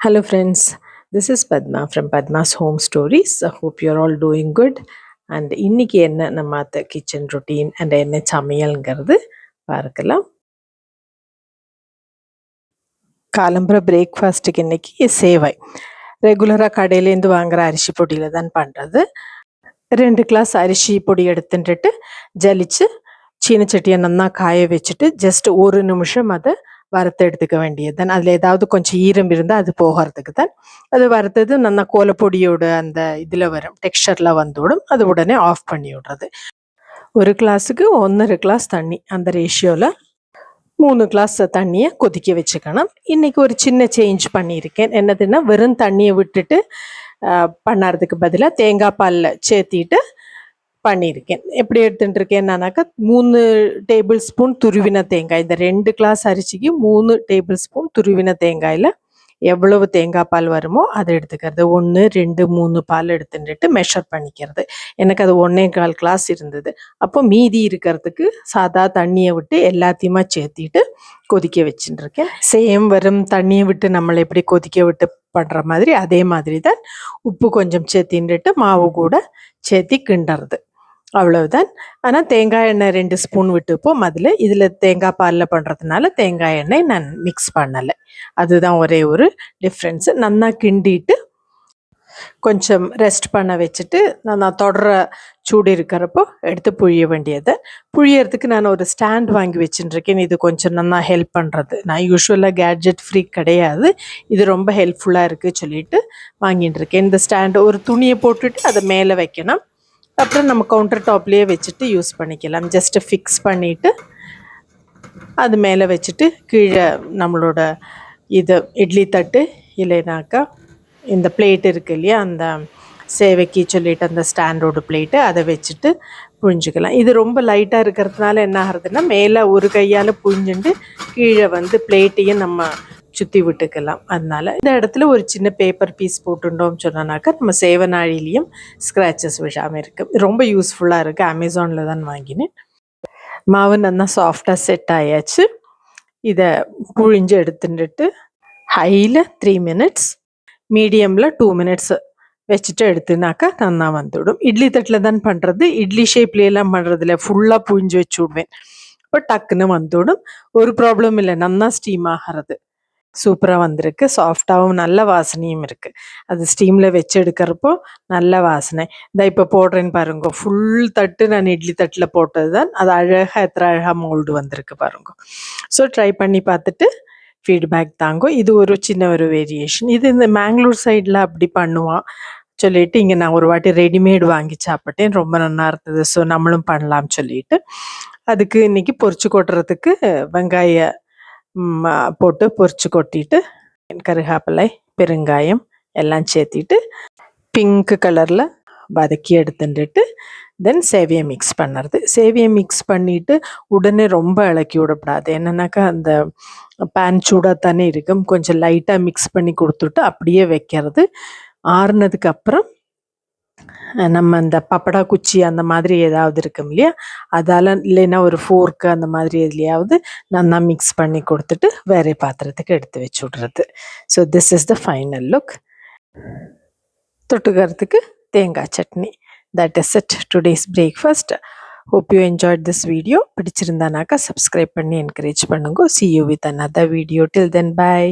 Hello, friends. This is Padma from Padma's Home Stories. I hope you're all doing good. And இன்னைக்கு என்ன நம்ம அத்த kitchen routine and என்ன சமையல்ங்கிறது பார்க்கலாம் காலம்புற பிரேக்ஃபாஸ்ட்டுக்கு இன்னைக்கு சேவை ரெகுலராக கடையிலேருந்து வாங்குற அரிசி பொடியில் தான் பண்ணுறது ரெண்டு கிளாஸ் அரிசி பொடி எடுத்துட்டு ஜலிச்சு சீனச்சட்டியை நல்லா காய வச்சுட்டு ஜஸ்ட் ஒரு நிமிஷம் அதை வறுத்து எடுத்துக்க வேண்டியது தான். அதில் ஏதாவது கொஞ்சம் ஈரம் இருந்தால் அது போகிறதுக்கு தான். அது வறுத்தது நல்லா கோலப்பொடியோட அந்த இதில் வரும் டெக்ஸ்டரில் வந்துவிடும். அது உடனே ஆஃப் பண்ணி விடுறது. ஒரு கிளாஸுக்கு ஒன்றரை கிளாஸ் தண்ணி அந்த ரேஷியோவில் மூணு கிளாஸ் தண்ணியை கொதிக்க வச்சுக்கணும். இன்றைக்கி ஒரு சின்ன சேஞ்ச் பண்ணியிருக்கேன். என்னதுன்னா வெறும் தண்ணியை விட்டுட்டு பண்ணுறதுக்கு பதிலாக தேங்காய் பாலில் சேர்த்திட்டு பண்ணியிருக்கேன். எப்படி எடுத்துகிட்டு இருக்கேன் என்னன்னாக்கா மூணு டேபிள் ஸ்பூன் துருவின தேங்காய். இந்த ரெண்டு கிளாஸ் அரிசிக்கு மூணு டேபிள் ஸ்பூன் துருவின தேங்காயில் எவ்வளவு தேங்காய் பால் வருமோ அதை எடுத்துக்கிறது. ஒன்று ரெண்டு மூணு பால் எடுத்துட்டு மெஷர் பண்ணிக்கிறது. எனக்கு அது ஒன்னே கால் கிளாஸ் இருந்தது. அப்போ மீதி இருக்கிறதுக்கு சாதா தண்ணியை விட்டு எல்லாத்தையுமா சேர்த்திட்டு கொதிக்க வச்சுட்டு இருக்கேன் சேம் வரும் தண்ணியை விட்டு நம்மளை எப்படி கொதிக்க விட்டு பண்ணுற மாதிரி அதே மாதிரி தான் உப்பு கொஞ்சம் சேர்த்தின்ட்டு மாவு கூட சேர்த்தி கிண்டுறது. அவ்வளவுதான். ஆனால் தேங்காய் எண்ணெய் ரெண்டு ஸ்பூன் விட்டுப்போம். அதில் இதில் தேங்காய் பாலில் பண்ணுறதுனால தேங்காய் எண்ணெய் நான் மிக்ஸ் பண்ணலை. அதுதான் ஒரே ஒரு டிஃப்ரென்ஸு நல்லா கிண்டிட்டு கொஞ்சம் ரெஸ்ட் பண்ண வச்சுட்டு நான் தொடர சூடு இருக்கிறப்போ எடுத்து புழிய வேண்டியது. புழியறதுக்கு நான் ஒரு ஸ்டாண்ட் வாங்கி வச்சுட்டுருக்கேன் இது கொஞ்சம் நல்லா ஹெல்ப் பண்ணுறது நான் யூஸ்வலாக கேட்ஜெட் ஃப்ரீ கிடையாது. இது ரொம்ப ஹெல்ப்ஃபுல்லாக இருக்குது சொல்லிட்டு வாங்கிட்டு இருக்கேன். இந்த ஸ்டாண்டு ஒரு துணியை போட்டுட்டு அதை மேலே வைக்கணும். அப்புறம் நம்ம கவுண்டர் டாப்லேயே வச்சுட்டு யூஸ் பண்ணிக்கலாம். ஜஸ்ட்டு ஃபிக்ஸ் பண்ணிவிட்டு அது மேலே வச்சுட்டு கீழே நம்மளோட இது இட்லி தட்டு இல்லைனாக்கா இந்த பிளேட் இருக்கு இல்லையா அந்த சேவைக்கு சொல்லிட்டு அந்த ஸ்டாண்டோட பிளேட்டு அதை வச்சுட்டு புழிஞ்சிக்கலாம் இது ரொம்ப லைட்டாக இருக்கிறதுனால என்ன ஆகுறதுன்னா மேலே ஒரு கையால் புழிஞ்சுட்டு கீழே வந்து பிளேட்டையும் நம்ம சுற்றி விட்டுக்கலாம். அதனால இந்த இடத்துல ஒரு சின்ன பேப்பர் பீஸ் போட்டுட்டோம் சொன்னோன்னாக்கா நம்ம சேவனாழிலையும் ஸ்க்ராச்சஸ் விழாமல் இருக்குது ரொம்ப யூஸ்ஃபுல்லாக இருக்குது அமேசானில் தான் வாங்கினேன். மாவு நல்லா சாஃப்டாக செட் ஆயாச்சு. இதை புழிஞ்சு எடுத்துட்டு ஹையில் த்ரீ மினிட்ஸ் மீடியமில் டூ மினிட்ஸ் வச்சுட்டு எடுத்துனாக்கா நன்னா வந்துவிடும் இட்லி தட்டில் தான் பண்ணுறது இட்லி ஷேப்லேயெல்லாம் பண்ணுறதில்ல ஃபுல்லாக புழிஞ்சு வச்சு விடுவேன். இப்போ டக்குன்னு வந்துவிடும் ஒரு ப்ராப்ளம் இல்லை. நன்னா ஸ்டீம் ஆகிறது. சூப்பராக வந்திருக்கு. சாஃப்டாகவும் நல்ல வாசனையும் இருக்குது அது ஸ்டீமில் வச்சு எடுக்கிறப்போ நல்ல வாசனை. இந்த இப்போ போடுறேன்னு பாருங்க. ஃபுல் தட்டு நான் இட்லி தட்டில் போட்டது தான் அது அழகாக எத்தனை அழகாக மோல்டு வந்திருக்கு பாருங்க. ஸோ ட்ரை பண்ணி பார்த்துட்டு ஃபீட்பேக் தாங்கோ. இது ஒரு சின்ன ஒரு வேரியேஷன் இது இந்த மேங்களூர் சைடில் அப்படி பண்ணுவான். சொல்லிட்டு இங்கே நான் ஒரு வாட்டி ரெடிமேட் வாங்கி சாப்பிட்டேன். ரொம்ப நல்லா இருந்தது. ஸோ நம்மளும் பண்ணலாம்னு சொல்லிட்டு. அதுக்கு இன்னைக்கு பொறிச்சு கொட்டுறதுக்கு வெங்காய போட்டு பொறிச்சு கொட்டிட்டு கருகாப்பிலை பெருங்காயம் எல்லாம் சேர்த்திட்டு பிங்க் கலரில் வதக்கி எடுத்துட்டு தென் சேவியை மிக்ஸ் பண்ணுறது சேவியை மிக்ஸ் பண்ணிவிட்டு உடனே ரொம்ப இலக்கி விடக்கூடாது. என்னென்னாக்கா அந்த பேன் சூடாக தானே இருக்கும். கொஞ்சம் லைட்டாக மிக்ஸ் பண்ணி கொடுத்துட்டு அப்படியே வைக்கிறது. ஆறுனதுக்கு அப்புறம் நம்ம இந்த பப்படா குச்சி அந்த மாதிரி ஏதாவது இருக்கும் இல்லையா? அதால் இல்லைன்னா ஒரு ஃபோர்க்கு அந்த மாதிரி எதுலையாவது நல்லா மிக்ஸ் பண்ணி கொடுத்துட்டு வேறே பாத்திரத்துக்கு எடுத்து வச்சு விட்றது. So this is the final look தொட்டுக்கிறதுக்கு தேங்காய் chutney. That is it today's breakfast hope you enjoyed this video பிடிச்சிருந்தானாக்கா subscribe பண்ணி என்கரேஜ் பண்ணுங்க. See you with another video till then bye